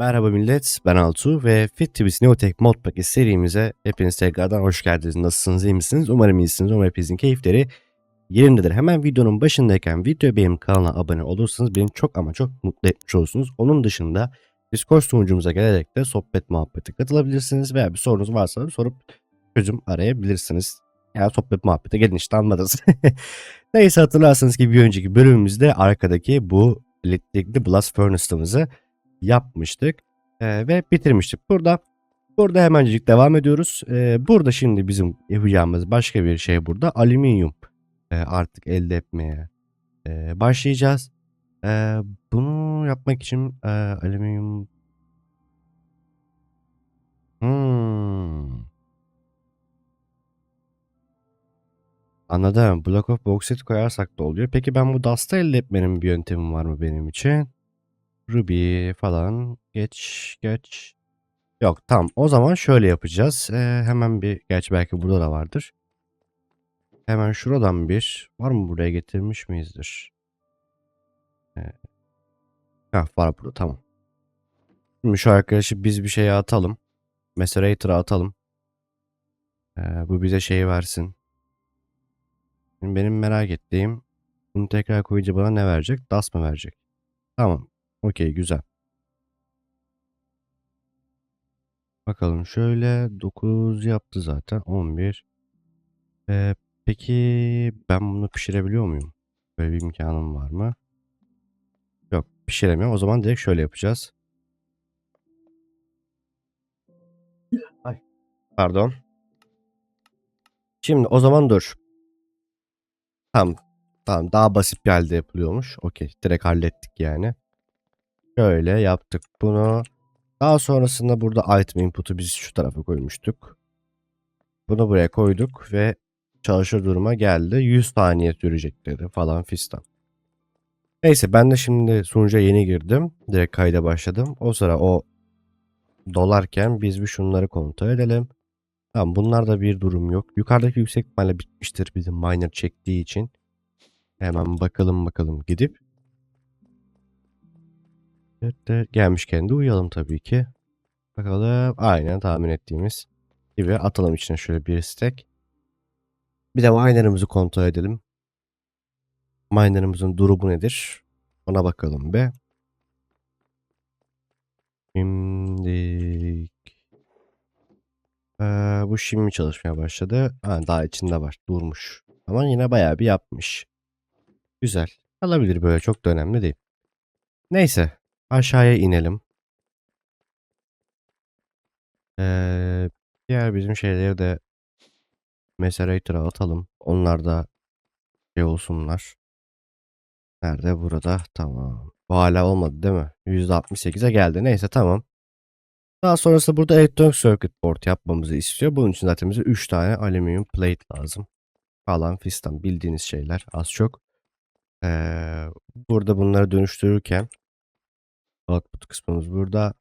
Merhaba millet, ben Altu ve FitTibis Neotech Modpack serimize hepiniz tekrardan hoş geldiniz. Nasılsınız, iyi misiniz? Umarım iyisiniz, umarım hepinizin keyifleri yerindedir. Hemen videonun başındayken video benim kanala abone olursanız beni çok ama çok mutlu etmiş olursunuz. Onun dışında Discord sunucumuza gelerek de sohbet muhabbete katılabilirsiniz veya bir sorunuz varsa sorup çözüm arayabilirsiniz. Yani sohbet muhabbete gelin işte anladınız. Neyse hatırlarsanız ki bir önceki bölümümüzde arkadaki bu elektrikli blast furnace'ımızı yapmıştık Ee, ve bitirmiştik. Burada burada hemencik devam ediyoruz. Ee, burada şimdi bizim yapacağımız başka bir şey burada alüminyum Ee, artık elde etmeye e, başlayacağız. Ee, bunu yapmak için e, alüminyum Hmm. Anladım. Block of bauxite koyarsak da oluyor. Peki ben bu dust'ı elde etmenin bir yöntemi var mı benim için? Ruby falan. Geç geç. Yok tamam. O zaman şöyle yapacağız. Ee, hemen bir. Gerçi belki burada da vardır. Hemen şuradan bir. Var mı buraya getirmiş miyizdir? Ee, heh, var burada tamam. Şimdi şu arkadaşı biz bir şeye atalım. Macerator'a atalım. Ee, bu bize şeyi versin. Şimdi benim merak ettiğim. Bunu tekrar koyunca bana ne verecek? Das mı verecek? Tamam. Okey güzel. Bakalım şöyle 9 yaptı zaten 11. Ee, peki ben bunu pişirebiliyor muyum? Böyle bir imkanım var mı? Yok pişiremiyorum. O zaman direkt şöyle yapacağız. Ay. Pardon. Şimdi o zaman dur. Tamam. Tamam daha basit bir halde yapılıyormuş. Okey direkt hallettik yani. Şöyle yaptık bunu. Daha sonrasında burada item input'u biz şu tarafa koymuştuk. Bunu buraya koyduk ve çalışır duruma geldi. 100 saniye sürecek dedi falan fistan. Neyse ben de şimdi sunucuya yeni girdim. Direkt kayda başladım. O sıra o dolarken biz bir şunları kontrol edelim. Tamam bunlarda bir durum yok. Yukarıdaki yüksek ihtimalle bitmiştir bizim miner çektiği için. Hemen bakalım bakalım gidip. Gelmişken de uyuyalım tabii ki. Bakalım aynen tahmin ettiğimiz gibi atalım içine şöyle bir stack. Bir de miner'ımızı kontrol edelim. Miner'ımızın durumu nedir? Ona bakalım be. Şimdi ee, bu şimdi çalışmaya başladı. Ha, daha içinde var. Durmuş. Ama yine bayağı bir yapmış. Güzel. Alabilir böyle çok da önemli değil. Neyse. Aşağıya inelim. Ee, diğer bizim şeyleri de Macerator'a atalım. Onlar da şey olsunlar. Nerede? Burada. Tamam. Bu hala olmadı değil mi? %68'e geldi. Neyse tamam. Daha sonrasında burada elektronik circuit board yapmamızı istiyor. Bunun için zaten bize 3 tane alüminyum plate lazım. Falan fistan bildiğiniz şeyler az çok. Ee, burada bunları dönüştürürken output kısmımız burada.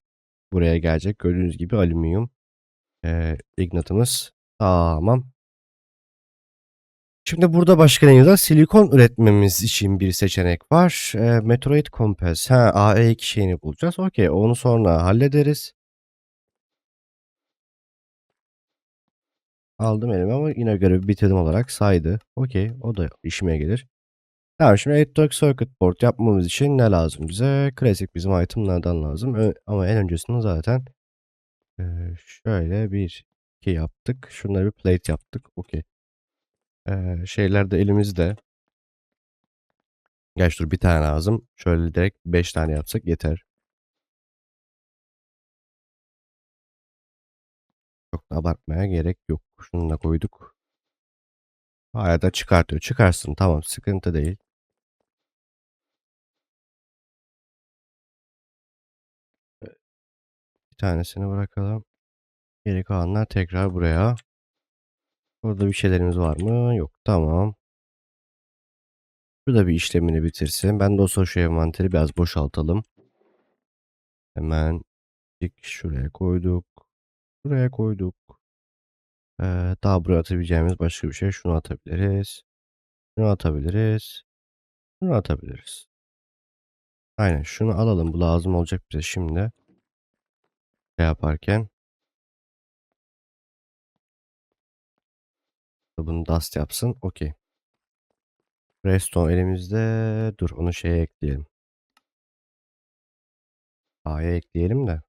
Buraya gelecek. Gördüğünüz gibi alüminyum e, ignatımız. Tamam. Şimdi burada başka ne yazar? Silikon üretmemiz için bir seçenek var. E, Metroid Compass. Ha, AE2 şeyini bulacağız. Okey. Onu sonra hallederiz. Aldım elime ama yine görevi bitirdim olarak saydı. Okey. O da işime gelir. Tamam şimdi Electronic Circuit Board yapmamız için ne lazım bize? Klasik bizim itemlerden lazım. Ama en öncesinde zaten şöyle bir iki yaptık. Şunları bir plate yaptık. Okey. Şeyler de elimizde. Gerçi dur bir tane lazım. Şöyle direkt 5 tane yapsak yeter. Çok da abartmaya gerek yok. Şunu da koyduk. Hala da çıkartıyor. Çıkarsın tamam sıkıntı değil. Tanesini bırakalım. Geri kalanlar tekrar buraya. Burada bir şeylerimiz var mı? Yok. Tamam. Şurada bir işlemini bitirsin. Ben de o şu envanteri biraz boşaltalım. Hemen dik şuraya koyduk. Şuraya koyduk. Ee, daha buraya atabileceğimiz başka bir şey. Şunu atabiliriz. Şunu atabiliriz. Şunu atabiliriz. Aynen şunu alalım. Bu lazım olacak bize şimdi. Şey yaparken. Bunu dust yapsın. Okey. Redstone elimizde. Dur onu şeye ekleyelim. A'ya ekleyelim de.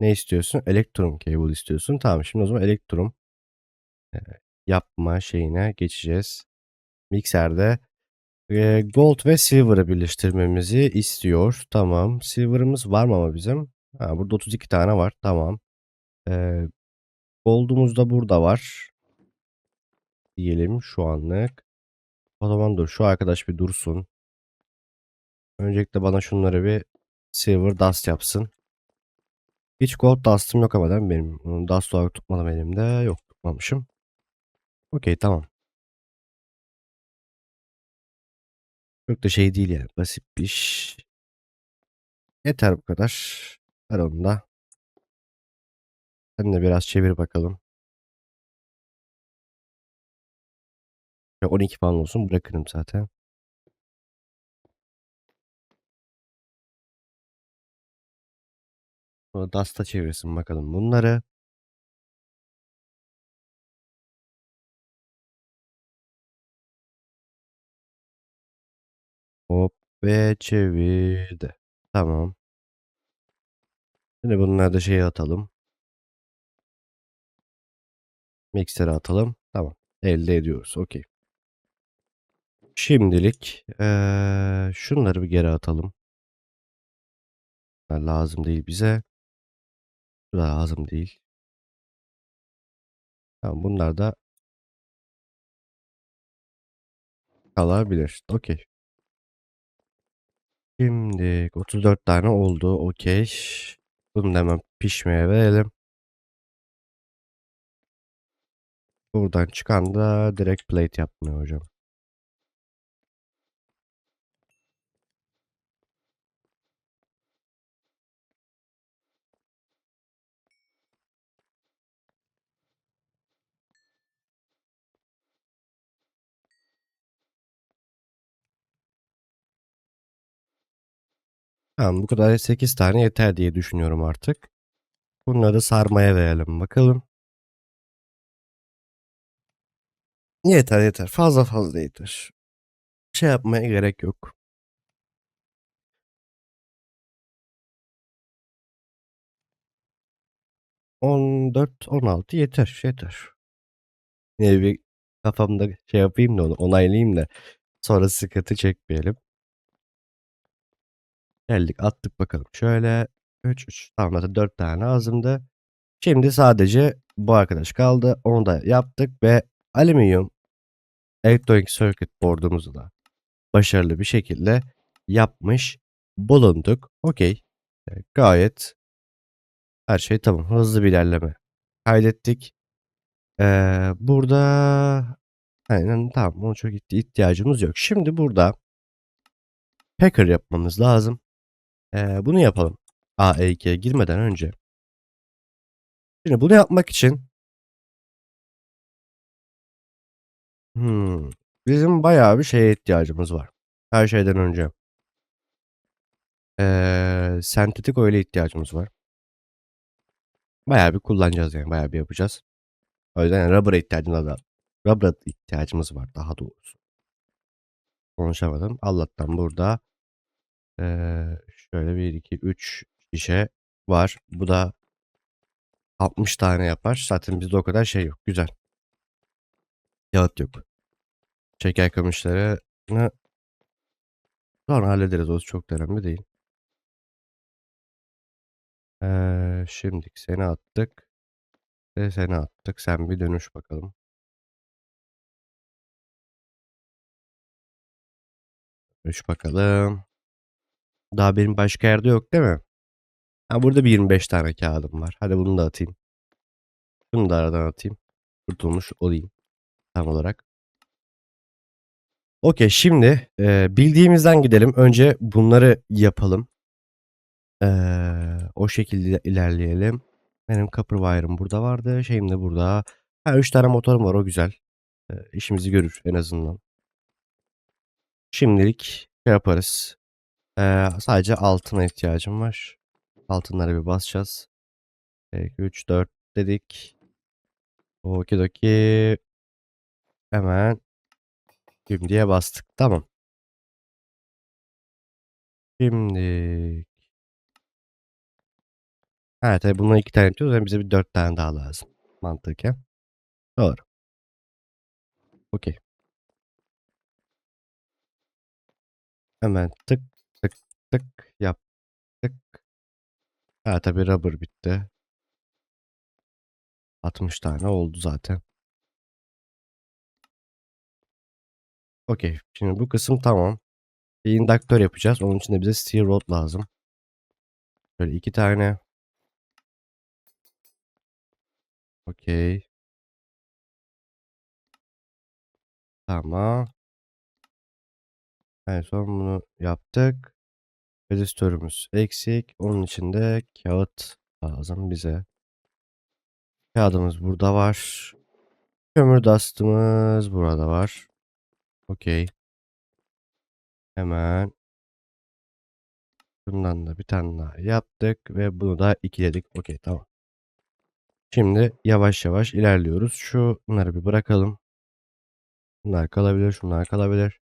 Ne istiyorsun? Elektrum cable istiyorsun. Tamam şimdi o zaman elektrum e, yapma şeyine geçeceğiz. Mikserde e, gold ve silver'ı birleştirmemizi istiyor. Tamam. Silver'ımız var mı ama bizim? Ha, burada 32 tane var. Tamam. E, gold'umuz da burada var. Diyelim şu anlık. O zaman dur şu arkadaş bir dursun. Öncelikle bana şunları bir silver dust yapsın. Hiç gold dust'ım yok ama benim? Onu Dust olarak tutmadım elimde. Yok tutmamışım. Okey tamam. Çok da şey değil yani. Basit bir iş. Yeter bu kadar. Ver onu da. Sen de biraz çevir bakalım. Ya 12 falan olsun bırakırım zaten. Sonra Dust'a çevirsin bakalım bunları. Hop ve çevirdi. Tamam. Şimdi bunları da şeye atalım. Mikser'e atalım. Tamam. Elde ediyoruz. Okey. Şimdilik eee, şunları bir geri atalım. Bunlar lazım değil bize. Bu da lazım değil. Tamam bunlar da kalabilir. Okey. Şimdi 34 tane oldu. Okey. Bunu da hemen pişmeye verelim. Buradan çıkan da direkt plate yapmıyor hocam. Tamam bu kadar 8 tane yeter diye düşünüyorum artık. Bunları sarmaya verelim bakalım. Yeter yeter. Fazla fazla yeter. Şey yapmaya gerek yok. On dört, on altı yeter, yeter. Yine bir kafamda şey yapayım da onu onaylayayım da sonra sıkıntı çekmeyelim. Geldik attık bakalım. Şöyle 3 3 tamam zaten 4 tane lazımdı. Şimdi sadece bu arkadaş kaldı. Onu da yaptık ve alüminyum Electronic Circuit board'umuzu da başarılı bir şekilde yapmış bulunduk. Okey. Gayet her şey tamam. Hızlı bir ilerleme kaydettik. Ee, burada aynen tamam ona çok ihti- ihtiyacımız yok. Şimdi burada Packer yapmamız lazım. Ee, bunu yapalım. AE2'ye girmeden önce. Şimdi bunu yapmak için hmm, bizim bayağı bir şeye ihtiyacımız var. Her şeyden önce. Ee, sentetik oil'e ihtiyacımız var. Bayağı bir kullanacağız yani. Bayağı bir yapacağız. O yüzden yani rubber'a ihtiyacımız var. Rubber'a ihtiyacımız var daha doğrusu. Konuşamadım. Allah'tan burada ee, şöyle 1, 2, 3 şişe var. Bu da 60 tane yapar. Zaten bizde o kadar şey yok. Güzel. Kağıt yok. Şeker kamışlarını sonra hallederiz. O çok önemli değil. Ee, şimdi seni attık. Ve seni attık. Sen bir dönüş bakalım. Dönüş bakalım. Daha benim başka yerde yok değil mi? Ha, burada bir 25 tane kağıdım var. Hadi bunu da atayım. Bunu da aradan atayım. Kurtulmuş olayım. Tam olarak. Okey şimdi e, bildiğimizden gidelim. Önce bunları yapalım. E, o şekilde ilerleyelim. Benim copper wire'ım burada vardı. Şeyim de burada. Ha 3 tane motorum var o güzel. E, işimizi görür en azından. Şimdilik şey yaparız. E, sadece altına ihtiyacım var. Altınlara bir basacağız. 2, 3, 4 dedik. Okidoki. Hemen diye bastık. Tamam. Şimdi Evet tabii bundan iki tane yapıyoruz. Yani bize bir dört tane daha lazım. Mantıken. Doğru. Okey. Hemen tık tık tık yaptık. Ha tabii rubber bitti. 60 tane oldu zaten. Okey. Şimdi bu kısım tamam. Bir indaktör yapacağız. Onun için de bize steel rod lazım. Şöyle iki tane. Okey. Tamam. En son bunu yaptık. Rezistörümüz eksik. Onun için de kağıt lazım bize. Kağıdımız burada var. Kömür dastımız burada var. Okey. Hemen. Bundan da bir tane daha yaptık ve bunu da ikiledik. Okey tamam. Şimdi yavaş yavaş ilerliyoruz. Şunları bir bırakalım. Bunlar kalabilir, şunlar kalabilir.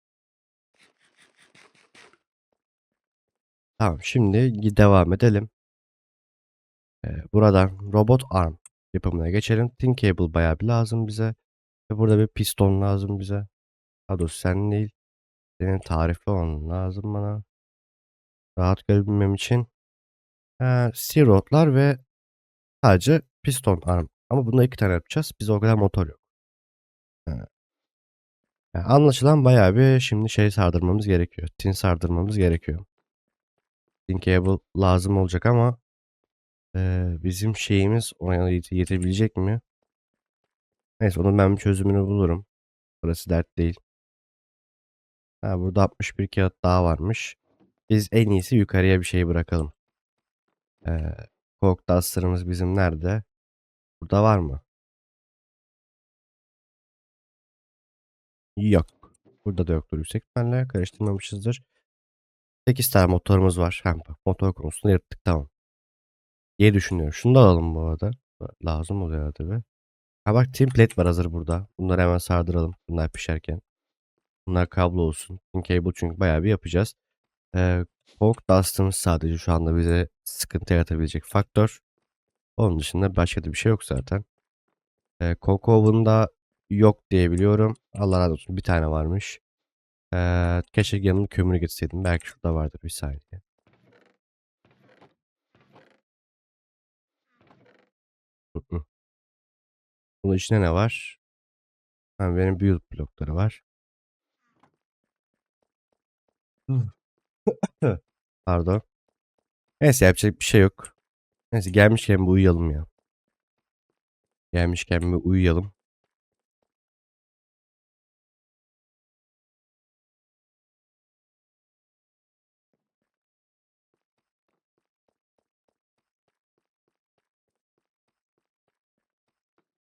Tamam şimdi devam edelim. Ee, buradan robot arm yapımına geçelim. Thin cable bayağı bir lazım bize. Ve burada bir piston lazım bize. Daha sen değil. Senin tarifi olman lazım bana. Rahat görebilmem için. Ee, steel rodlar ve sadece piston arm. Ama bunda iki tane yapacağız. Bize o kadar motor yok. Ee, yani anlaşılan bayağı bir şimdi şey sardırmamız gerekiyor. Tin sardırmamız gerekiyor. Tin cable lazım olacak ama ee, bizim şeyimiz oraya yete- yetebilecek mi? Neyse onun ben bir çözümünü bulurum. Burası dert değil. Ha, burada 61 kağıt daha varmış. Biz en iyisi yukarıya bir şey bırakalım. Ee, Kork Duster'ımız bizim nerede? Burada var mı? Yok. Burada da yoktur yüksek ihtimalle. Karıştırmamışızdır. 8 tane motorumuz var. Hem motor konusunda yırttık tamam. diye düşünüyorum. Şunu da alalım bu arada. Lazım oluyor tabi. Ha bak team plate var hazır burada. Bunları hemen sardıralım. Bunlar pişerken. Bunlar kablo olsun. Thin cable çünkü bayağı bir yapacağız. Ee, Kork Dust'ımız sadece şu anda bize sıkıntı yaratabilecek faktör. Onun dışında başka da bir şey yok zaten. Ee, Coke Oven'da yok diye biliyorum. Allah razı olsun bir tane varmış. Ee, keşke yanımda kömürü getirseydim. Belki şurada vardır bir saniye. Bunun içinde ne var? Ha, benim build blokları var. Pardon. Neyse yapacak bir şey yok. Neyse gelmişken bir uyuyalım ya. Gelmişken bir uyuyalım.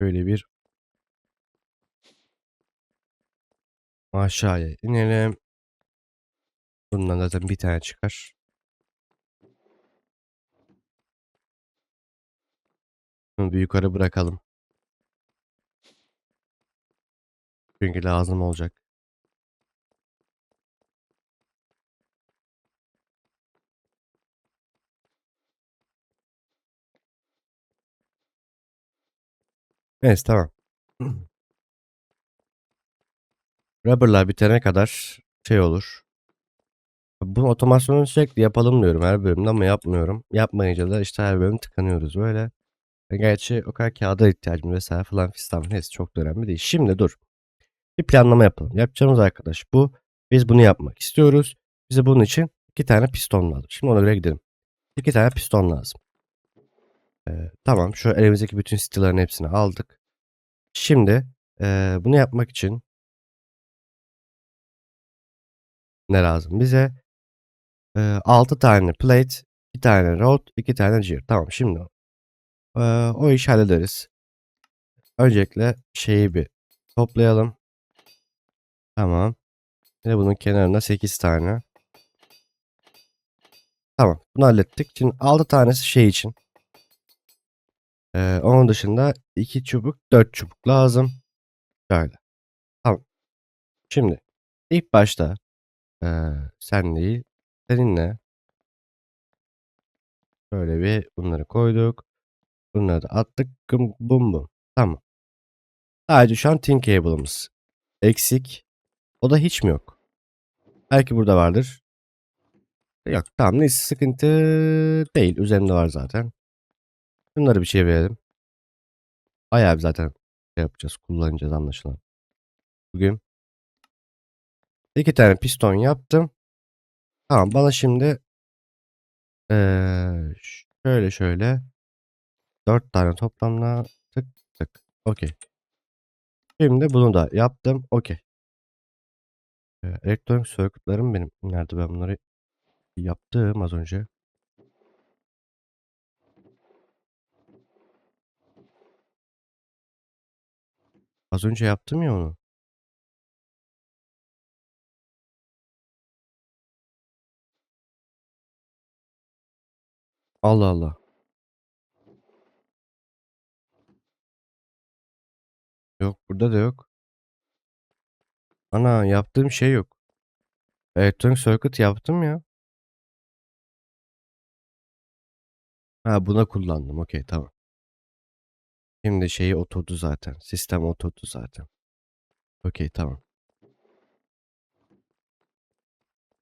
Böyle bir aşağıya inelim. Bundan zaten bir tane çıkar. Bunu bir yukarı bırakalım. Çünkü lazım olacak. Neyse tamam. Rubber'lar bitene kadar şey olur. Bu otomasyonu sürekli yapalım diyorum her bölümde ama yapmıyorum. Yapmayınca da işte her bölüm tıkanıyoruz böyle. E, Gerçi o kadar kağıda ihtiyacımız vesaire falan fistan neyse çok da önemli değil. Şimdi dur. Bir planlama yapalım. Yapacağımız arkadaş bu. Biz bunu yapmak istiyoruz. Bize bunun için iki tane piston lazım. Şimdi ona göre gidelim. İki tane piston lazım. Tamam şu elimizdeki bütün stilerin hepsini aldık. Şimdi ee, bunu yapmak için ne lazım? Bize ee, 6 tane plate, 2 tane rod, 2 tane gear. Tamam şimdi ee, o işi hallederiz. Öncelikle şeyi bir toplayalım. Tamam. De bunun kenarına 8 tane. Tamam. Bunu hallettik. Şimdi 6 tanesi şey için. Ee, onun dışında 2 çubuk 4 çubuk lazım. Şöyle. Tamam. Şimdi ilk başta ee, sen değil seninle Böyle bir bunları koyduk. Bunları da attık. Bum bum. Tamam. Sadece şu an tin cable'ımız eksik. O da hiç mi yok? Belki burada vardır. Yok tamam neyse sıkıntı değil. Üzerimde var zaten. Bunları bir çevirelim. Bayağı bir zaten şey yapacağız. Kullanacağız anlaşılan. Bugün iki tane piston yaptım. Tamam bana şimdi ee, şöyle şöyle dört tane toplamla tık tık. Okey. Şimdi bunu da yaptım. Okey. Ee, elektronik circuit'larım benim. Nerede ben bunları yaptım az önce. Az önce yaptım ya onu. Allah Allah. Yok burada da yok. Ana yaptığım şey yok. Elektronik circuit yaptım ya. Ha buna kullandım. Okey tamam. Şimdi şeyi oturdu zaten. Sistem oturdu zaten. Okey tamam.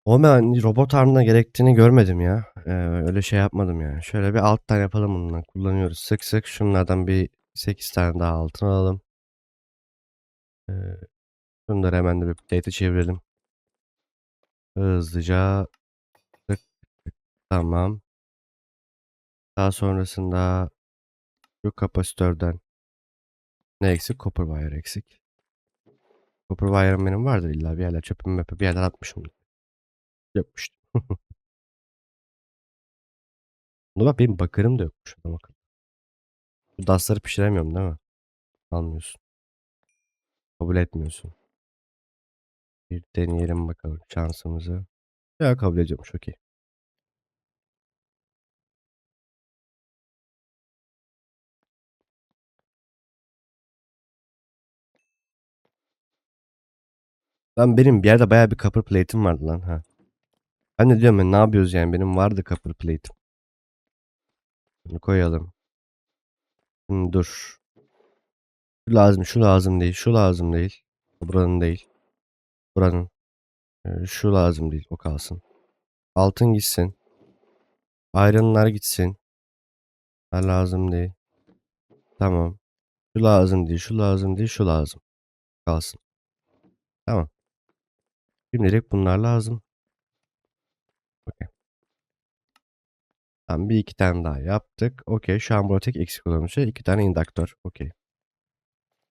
O ben robot armına gerektiğini görmedim ya. Ee, öyle şey yapmadım yani. Şöyle bir alttan yapalım bundan. Kullanıyoruz sık sık. Şunlardan bir 8 tane daha altın alalım. Ee, şunları hemen de bir plate'e çevirelim. Hızlıca. Tık tık. Tamam. Daha sonrasında kapasitörden ne eksik? Copper wire eksik. Copper wire'ım benim vardır illa bir yerler çöpüm möpü bir yerler atmışım. Yapmıştım. Buna bak benim bakırım da yokmuş. Bakın. Bu dasları pişiremiyorum değil mi? Almıyorsun. Kabul etmiyorsun. Bir deneyelim bakalım şansımızı. Ya kabul ediyormuş okey. Lan benim bir yerde bayağı bir copper plate'im vardı lan ha. Ben de diyorum ya ne yapıyoruz yani benim vardı copper plate'im. Bunu koyalım. Şimdi dur. Şu lazım, şu lazım değil, şu lazım değil. Buranın değil. Buranın. Ee, şu lazım değil, o kalsın. Altın gitsin. Iron'lar gitsin. Ha, lazım değil. Tamam. Şu lazım değil, şu lazım değil, şu lazım. Kalsın. Tamam. Şimdilik bunlar lazım. Okey. Tamam bir iki tane daha yaptık. Okey. Şu an burada tek eksik olan şey. iki tane indüktör. Okey.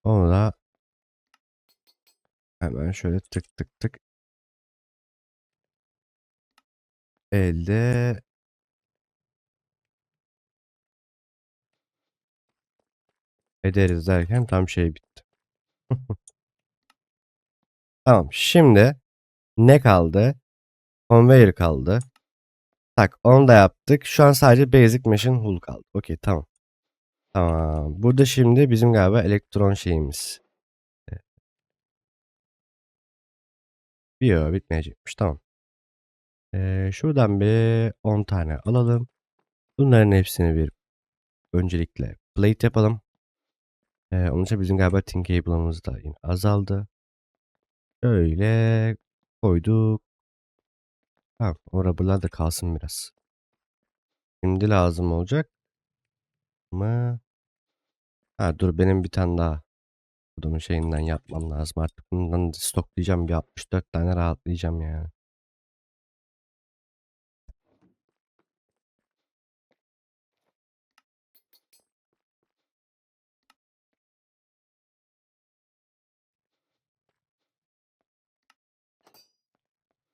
Onu da hemen şöyle tık tık tık elde ederiz derken tam şey bitti. tamam. Şimdi ne kaldı? Conveyor kaldı. Tak onu da yaptık. Şu an sadece Basic Machine Hull kaldı. Okey tamam. Tamam. Burada şimdi bizim galiba elektron şeyimiz. Yok bitmeyecekmiş. Tamam. Ee, şuradan bir 10 tane alalım. Bunların hepsini bir öncelikle plate yapalım. Ee, onun için bizim galiba tin cable'ımız da yine azaldı. Şöyle koyduk. Tamam. O rubber'lar da kalsın biraz. Şimdi lazım olacak mı? Ha dur benim bir tane daha bunun şeyinden yapmam lazım. Artık bundan stoklayacağım bir 64 tane rahatlayacağım yani.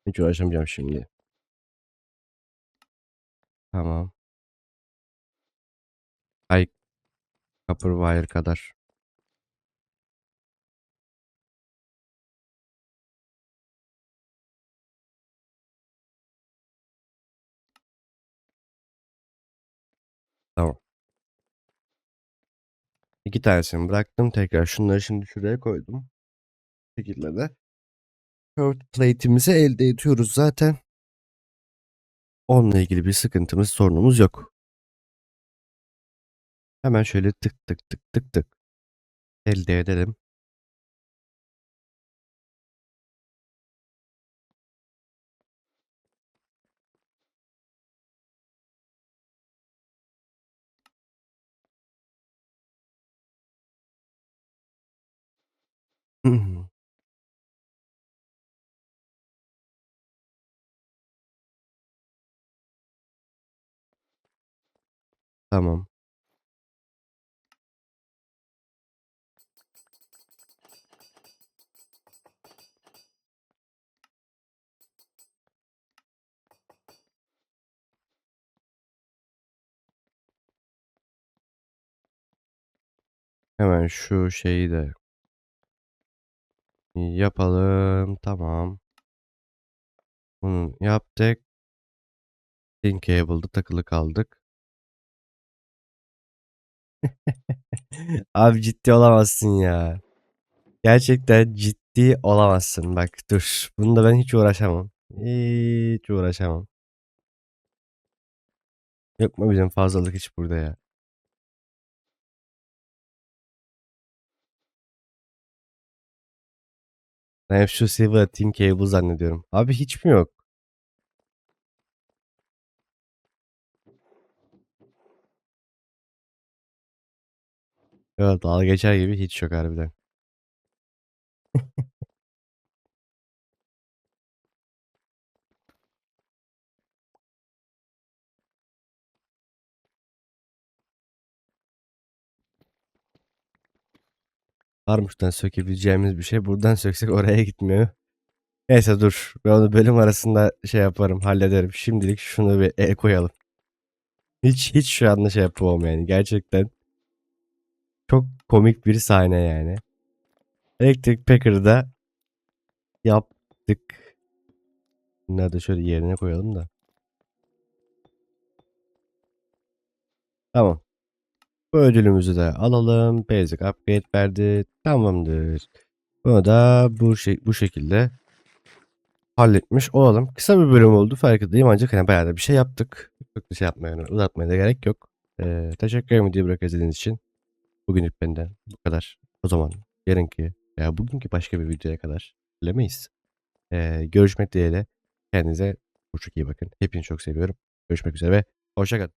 Hiç uğraşamayacağım şimdi. Tamam. Ay copper wire kadar. Tamam. İki tanesini bıraktım. Tekrar şunları şimdi şuraya koydum. Bu şekilde de curved plate'imizi elde ediyoruz zaten. Onunla ilgili bir sıkıntımız, sorunumuz yok. Hemen şöyle tık tık tık tık tık elde edelim. Tamam. Hemen şu şeyi de yapalım. Tamam. Bunu yaptık. Link cable'da takılı kaldık. Abi ciddi olamazsın ya. Gerçekten ciddi olamazsın. Bak dur. Bunda ben hiç uğraşamam. Hiç uğraşamam. Yok mu bizim fazlalık hiç burada ya? Ben hep şu Silver Tin Cable zannediyorum. Abi hiç mi yok? Evet dalga geçer gibi hiç yok harbiden. Varmıştan sökebileceğimiz bir şey. Buradan söksek oraya gitmiyor. Neyse dur. Ben onu bölüm arasında şey yaparım. Hallederim. Şimdilik şunu bir el koyalım. Hiç hiç şu anda şey yapamam yani. Gerçekten çok komik bir sahne yani. Electric Packer'da yaptık. Bunları da şöyle yerine koyalım da. Tamam. Bu ödülümüzü de alalım. Basic upgrade verdi. Tamamdır. Bunu da bu, şey, bu şekilde halletmiş olalım. Kısa bir bölüm oldu farkındayım ancak hani bayağı da bir şey yaptık. Çok da şey yapmaya, uzatmaya da gerek yok. Ee, teşekkür ederim videoyu bırak izlediğiniz için. Bugünlük benden bu kadar. O zaman yarınki veya bugünkü başka bir videoya kadar bilemeyiz. Ee, görüşmek dileğiyle. Kendinize çok iyi bakın. Hepinizi çok seviyorum. Görüşmek üzere ve hoşçakalın.